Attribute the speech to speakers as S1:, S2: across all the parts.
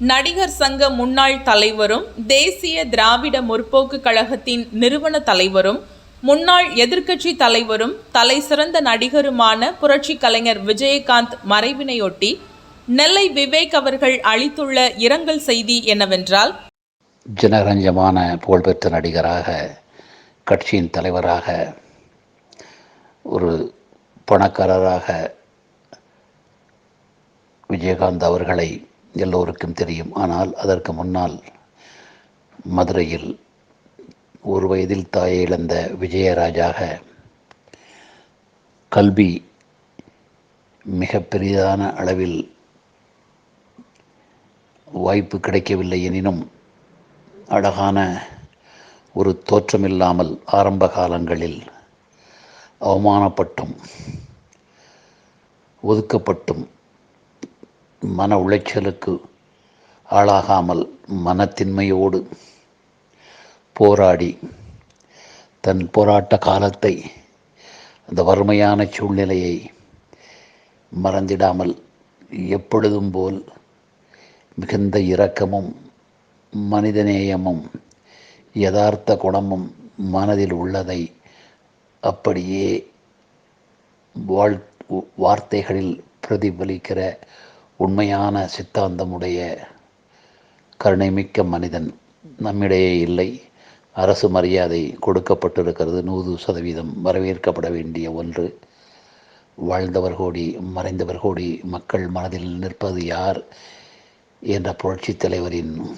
S1: நடிகர் சங்க முன்னாள் தலைவரும் தேசிய திராவிட முற்போக்கு கழகத்தின் நிறுவன தலைவரும் முன்னாள் எதிர்க்கட்சி தலைவரும் தலைசிறந்த நடிகருமான புரட்சி கலைஞர் விஜயகாந்த் மறைவினையொட்டி நெல்லை விவேக் அவர்கள் அளித்துள்ள இரங்கல் செய்தி என்னவென்றால்
S2: ஜனரஞ்சமான புகழ்பெற்ற நடிகராக கட்சியின் தலைவராக ஒரு பணக்காரராக விஜயகாந்த் அவர்களை எல்லோருக்கும் தெரியும். ஆனால் அதற்கு முன்னால் மதுரையில் ஒரு வயதில் தாயை இழந்த விஜயராஜாக கல்வி மிக பெரிதான அளவில் வாய்ப்பு கிடைக்கவில்லை எனினும் அழகான ஒரு தோற்றமில்லாமல் ஆரம்ப காலங்களில் அவமானப்பட்டும் ஒதுக்கப்பட்டும் மன உளைச்சலுக்கு ஆளாகாமல் மனத்தின்மையோடு போராடி தன் போராட்ட காலத்தை அந்த வறுமையான சூழ்நிலையை மறந்திடாமல் எப்பொழுதும் போல் மிகுந்த இரக்கமும் மனிதநேயமும் யதார்த்த குணமும் மனதில் உள்ளதை அப்படியே வாழ் வார்த்தைகளில் பிரதிபலிக்கிற உண்மையான சித்தாந்தமுடைய கருணைமிக்க மனிதன் நம்மிடையே இல்லை. அரசு மரியாதை கொடுக்கப்பட்டிருக்கிறது. நூறு சதவீதம் வரவேற்கப்பட வேண்டிய ஒன்று. வாழ்ந்தவர் கோடி மறைந்தவர் கோடி மக்கள் மனதில் நிற்பது யார் என்ற புரட்சித் தலைவரின்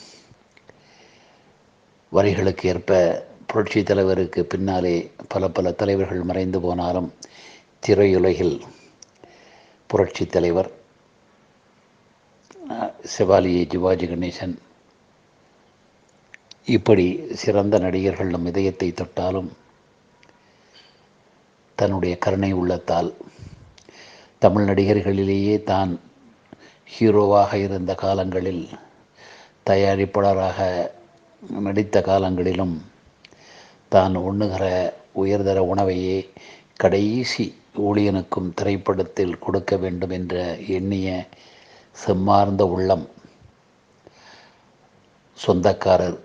S2: வரிகளுக்கு ஏற்ப புரட்சி தலைவருக்கு பின்னாலே பல பல தலைவர்கள் மறைந்து போனாலும் திரையுலகில் புரட்சி தலைவர் சிவாலியை சிவாஜி கணேசன். இப்படி சிறந்த நடிகர்கள் நம் இதயத்தை தொட்டாலும் தன்னுடைய கருணை உள்ளத்தால் தமிழ் நடிகர்களிலேயே தான் ஹீரோவாக இருந்த காலங்களில் தயாரிப்பாளராக நடித்த காலங்களிலும் தான் உண்ணுகிற உயர்தர உணவையே கடைசி ஊழியனுக்கும் திரைப்படத்தில் கொடுக்க வேண்டும் என்ற எண்ணிய செம்மார்ந்த உள்ளம். சொந்தக்காரர்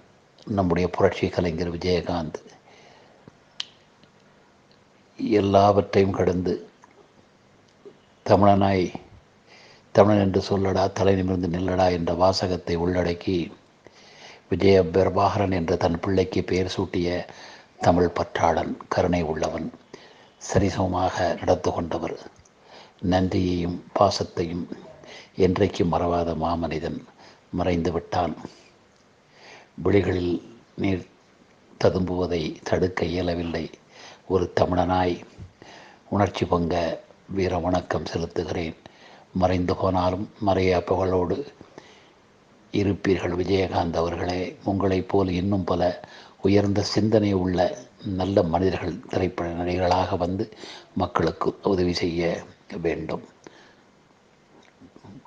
S2: நம்முடைய புரட்சி கலைஞர் விஜயகாந்த். எல்லாவற்றையும் கடந்து தமிழனாய் தமிழன் என்று சொல்லடா தலை நிமிர்ந்து நில்லடா என்ற வாசகத்தை உள்ளடக்கி விஜய பிரபாகரன் என்ற தன் பிள்ளைக்கு பெயர் சூட்டிய தமிழ் பற்றாளன் கருணை உள்ளவன் சரிசமமாக நடந்து கொண்டவர். நன்றியையும் பாசத்தையும் என்றைக்கு மறவாத மாமனிதன் மறைந்து விட்டான். விழிகளில் நீர் ததும்புவதை தடுக்க இயலவில்லை. ஒரு தமிழனாய் உணர்ச்சி பங்க வீர வணக்கம் செலுத்துகிறேன். மறைந்து போனாலும் மறையா புகழோடு இருப்பீர்கள் விஜயகாந்த் அவர்களே. உங்களைப் போல் இன்னும் பல உயர்ந்த சிந்தனை உள்ள நல்ல மனிதர்கள் திரைப்பட நடிகர்களாக வந்து மக்களுக்கு உதவி செய்ய வேண்டும்.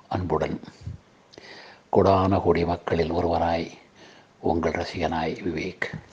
S2: அன்புடன். கொடான கோடி மக்களில் ஒருவனாய் உங்கள் ரசிகனாய் விவேக்.